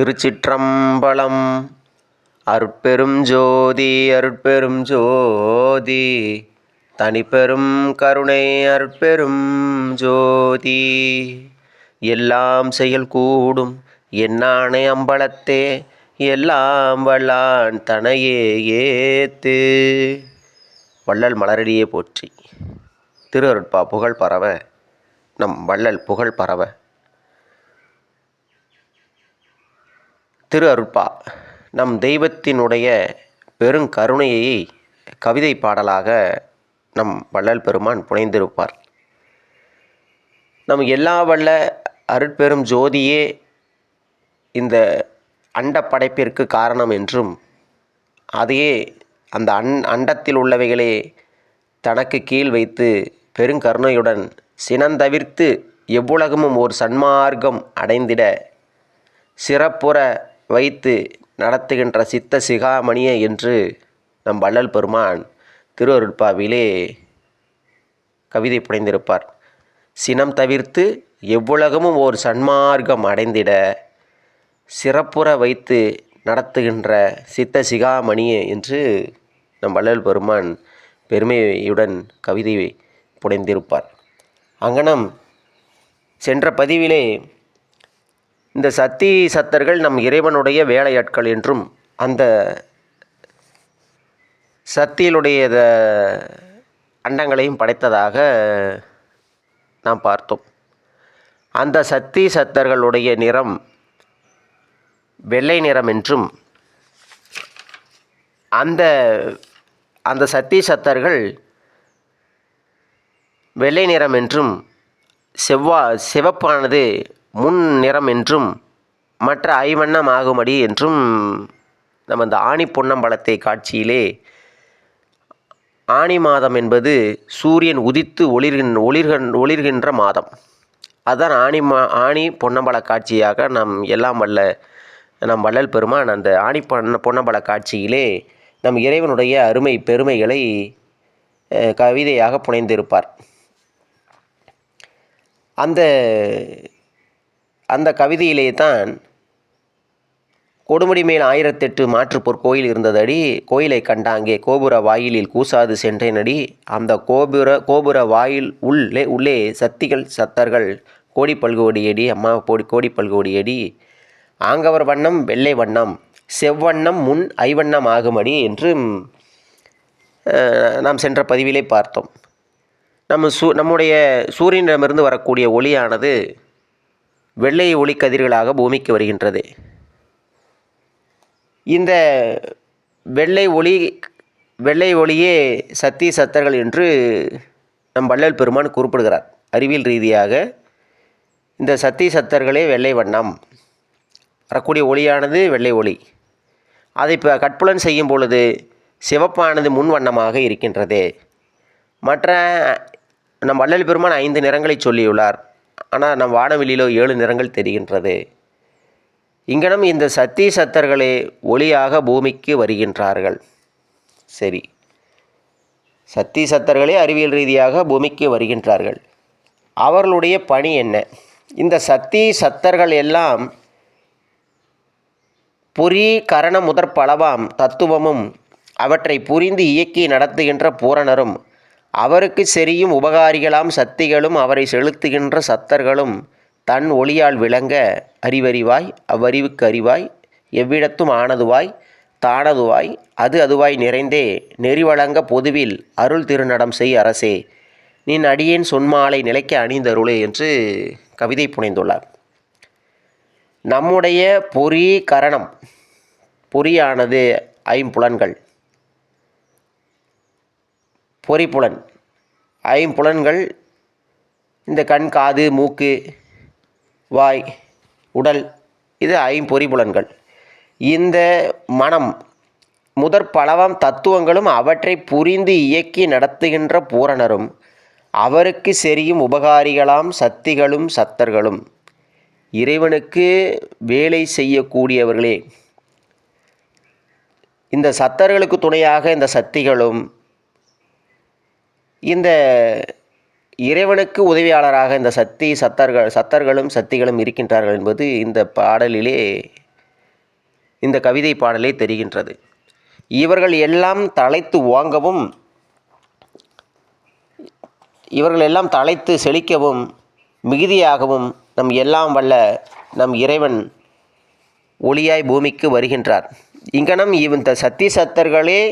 திருச்சிற்றம்பலம். அருட்பெரும் ஜோதி அருட்பெரும் ஜோதி. தனிப்பெரும் கருணை அருட்பெரும் ஜோதி. எல்லாம் செயல் கூடும் என்னானே அம்பலத்தே. எல்லாம் வல்லான் தனையே ஏத்து. வள்ளல் மலரடியே போற்றி. திரு அருட்பா புகழ் பரவ. நம் வள்ளல் புகழ் பரவ. திரு அருட்பா நம் தெய்வத்தினுடைய பெருங்கருணையை கவிதை பாடலாக நம் வள்ளல் பெருமான் புனைந்திருப்பார். நம் எல்லா வல்ல அருட்பெரும் ஜோதியே இந்த அண்ட படைப்பிற்கு காரணம் என்றும் அதையே அந்த அண் அண்டத்தில் உள்ளவைகளே தனக்கு கீழ் வைத்து பெருங்கருணையுடன் சினந்தவிர்த்து எவ்வுலகமும் ஒரு சன்மார்க்கம் அடைந்திட சிறப்புற வைத்து நடத்துகின்ற சித்த சிகாமணியை என்று நம் வள்ளல் பெருமான் திருவருட்பாவிலே கவிதை புனைந்திருப்பார். சினம் தவிர்த்து எவ்வுலகமும் ஓர் சன்மார்க்கம் அடைந்திட சிறப்புற வைத்து நடத்துகின்ற சித்த சிகாமணியை என்று நம் வள்ளல் பெருமான் பெருமையுடன் கவிதை புனைந்திருப்பார். அங்கனம் சென்ற பதிவிலே இந்த சத்தி சத்தர்கள் நம் இறைவனுடைய வேலையாட்கள் என்றும் அந்த சத்தியிலுடைய அண்டங்களையும் படைத்ததாக நாம் பார்த்தோம். அந்த சத்தி சத்தர்களுடைய நிறம் வெள்ளை நிறம் என்றும் அந்த அந்த சத்தி சத்தர்கள் வெள்ளை நிறம் என்றும் செவ்வா சிவப்பானது முன் நிறம் என்றும் மற்ற ஐவண்ணம் ஆகுமடி என்றும் நம்ம இந்த ஆணி பொன்னம்பலத்தை காட்சியிலே ஆணி மாதம் என்பது சூரியன் உதித்து ஒளிர்கின் ஒளிர்கின் ஒளிர்கின்ற மாதம். அதுதான் ஆணி மா ஆணி பொன்னம்பல காட்சியாக நம் எல்லாம் வல்ல நம் வள்ளல் பெருமான் அந்த ஆணி பொன்ன பொன்னம்பல காட்சியிலே நம் இறைவனுடைய அருமை பெருமைகளை கவிதையாக புனைந்திருப்பார். அந்த அந்த கவிதையிலே தான் கொடுமுடி மேல் ஆயிரத்தெட்டு மாற்றுப்போர் கோயில் இருந்ததடி. கோயிலை கண்டாங்கே கோபுர வாயிலில் கூசாது சென்றேனடி. அந்த கோபுர கோபுர வாயில் உள்ளே உள்ளே சத்திகள் சத்தர்கள் கோடி பல்கோடியடி. அம்மா கோடி கோடி பல்கோடியடி. ஆங்கவர் வண்ணம் வெள்ளை வண்ணம் செவ்வண்ணம் முன் ஐவண்ணம் ஆகுமடி என்று நாம் சென்ற பதிவிலே பார்த்தோம். நம்ம சூ நம்முடைய சூரியனிடமிருந்து வரக்கூடிய ஒளியானது வெள்ளை ஒளி கதிர்களாக பூமிக்கு வருகின்றது. இந்த வெள்ளை ஒளி வெள்ளை ஒளியே சத்தி சத்தர்கள் என்று நம் வள்ளல் பெருமான் குறிப்பிடுகிறார். அறிவியல் ரீதியாக இந்த சத்தி சத்தர்களே வெள்ளை வண்ணம். வரக்கூடிய ஒளியானது வெள்ளை ஒளி. அதை இப்போ கட்புலன் செய்யும் பொழுது சிவப்பானது முன் வண்ணமாக இருக்கின்றது. மற்ற நம் வள்ளல் பெருமான் ஐந்து நிறங்களை சொல்லியுள்ளார். ஆனால் நம் வானவெளியிலோ ஏழு நிறங்கள் தெரிகின்றது. இங்கனம் இந்த சத்தி சத்தர்களே ஒளியாக பூமிக்கு வருகின்றார்கள். சரி. சத்தி சத்தர்களே அறிவியல் ரீதியாக பூமிக்கு வருகின்றார்கள். அவர்களுடைய பணி என்ன? இந்த சத்தி சத்தர்கள் எல்லாம் புரி கரண முதற் பலவாம் தத்துவமும் அவற்றை புரிந்து இயக்கி நடத்துகின்ற பூரணரும் அவருக்கு செரியும் உபகாரிகளாம் சக்திகளும் அவரை செலுத்துகின்ற சத்தர்களும் தன் ஒளியால் விளங்க அறிவறிவாய் அவ்வறிவுக்கு அறிவாய் எவ்விடத்தும் ஆனதுவாய் தானதுவாய் அது அதுவாய் நிறைந்தே நெறிவழங்க பொதுவில் அருள் திருநடம் செய் அரசே நின் அடியேன் சொன்மாலை நிலைக்க அணிந்தருளே என்று கவிதை புனைந்துள்ளார். நம்முடைய பொறி கரணம் பொறியானது ஐம்புலன்கள். பொறிப்புலன். ஐம்புலன்கள் இந்த கண் காது மூக்கு வாய் உடல் இது ஐம்பொறிபுலன்கள் இந்த மனம் முதற் பலவம் தத்துவங்களும் அவற்றை புரிந்து இயக்கி நடத்துகின்ற பூரணரும். அவருக்கு செரியும் உபகாரிகளாம் சக்திகளும் சத்தர்களும். இறைவனுக்கு வேலை செய்யக்கூடியவர்களே. இந்த சத்தர்களுக்கு துணையாக இந்த சக்திகளும் இந்த இறைவனுக்கு உதவியாளராக இந்த சத்தி சத்தர்கள் சத்தர்களும் சத்திகளும் இருக்கின்றார்கள் என்பது இந்த பாடலிலே இந்த கவிதை பாடலே தெரிகின்றது. இவர்கள் எல்லாம் தலைத்து ஓங்கவும் இவர்கள் எல்லாம் தலைத்து செழிக்கவும் மிகுதியாகவும் நம் எல்லாம் வல்ல நம் இறைவன் ஒளியாய் பூமிக்கு வருகின்றார். இங்கனம் இந்த சத்தி சத்தர்களே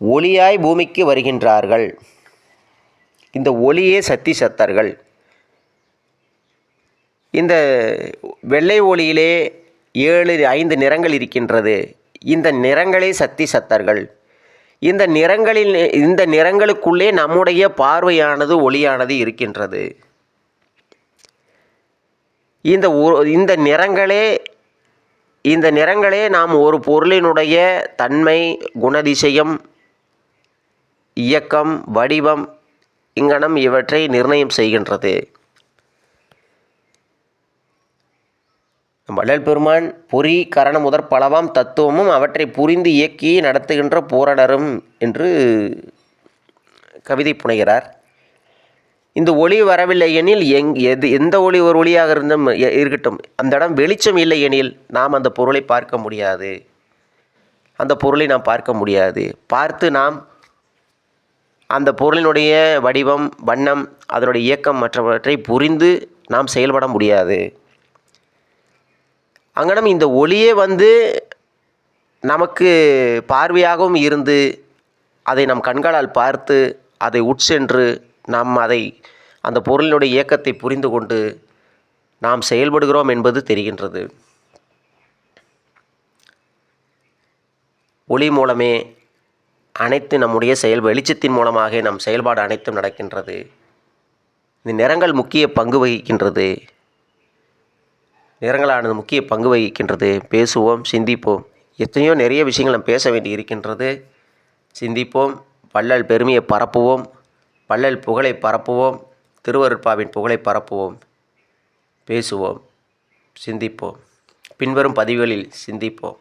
ஒளியாய் பூமிக்கு வருகின்றார்கள். இந்த ஒளியே சக்தி சத்தர்கள். இந்த வெள்ளை ஒளியிலே ஏழு ஐந்து நிறங்கள் இருக்கின்றது. இந்த நிறங்களே சக்தி சத்தர்கள். இந்த நிறங்களில் இந்த நிறங்களுக்குள்ளே நம்முடைய பார்வையானது ஒளியானது இருக்கின்றது. இந்த ஒ- இந்த நிறங்களே இந்த நிறங்களே நாம் ஒரு பொருளினுடைய தன்மை குணதிசயம் இயக்கம் வடிவம் இங்கனம் இவற்றை நிர்ணயம் செய்கின்றது. வள்ளல் பெருமான் பொறி கரண முதற் பலவாம் தத்துவமும் அவற்றை புரிந்து இயக்கி நடத்துகின்ற போராடரும் என்று கவிதை புனைகிறார். இந்த ஒளி வரவில்லை எனில் எங் எது எந்த ஒளி ஒரு ஒளியாக இருந்தும் எ- இருக்கட்டும். அந்த இடம் வெளிச்சம் இல்லை எனில் நாம் அந்த பொருளை பார்க்க முடியாது. அந்த பொருளை நாம் பார்க்க முடியாது. பார்த்து நாம் அந்த பொருளினுடைய வடிவம் வண்ணம் அதனுடைய இயக்கம் மற்றவற்றை புரிந்து நாம் செயல்பட முடியாது. அங்கனம் இந்த ஒளியே வந்து நமக்கு பார்வையாகவும் இருந்து அதை நம் கண்களால் பார்த்து அதை உட்சென்று நாம் அதை அந்த பொருளினுடைய இயக்கத்தை புரிந்து கொண்டு நாம் செயல்படுகிறோம் என்பது தெரிகின்றது. ஒளி மூலமே அனைத்து நம்முடைய செயல் வெளிச்சத்தின் மூலமாக நம் செயல்பாடு அனைத்தும் நடக்கின்றது. இந்த நிறங்கள் முக்கிய பங்கு வகிக்கின்றது. நிறங்களானது முக்கிய பங்கு வகிக்கின்றது. பேசுவோம் சிந்திப்போம். எத்தனையோ நிறைய விஷயங்கள் நாம் பேச வேண்டி இருக்கின்றது. சிந்திப்போம் வள்ளல் பெருமையை பரப்புவோம் வள்ளல் புகழை பரப்புவோம் திருவருட்பாவின் புகழை பரப்புவோம். பேசுவோம் சிந்திப்போம். பின்வரும் பதிவுகளில் சிந்திப்போம்.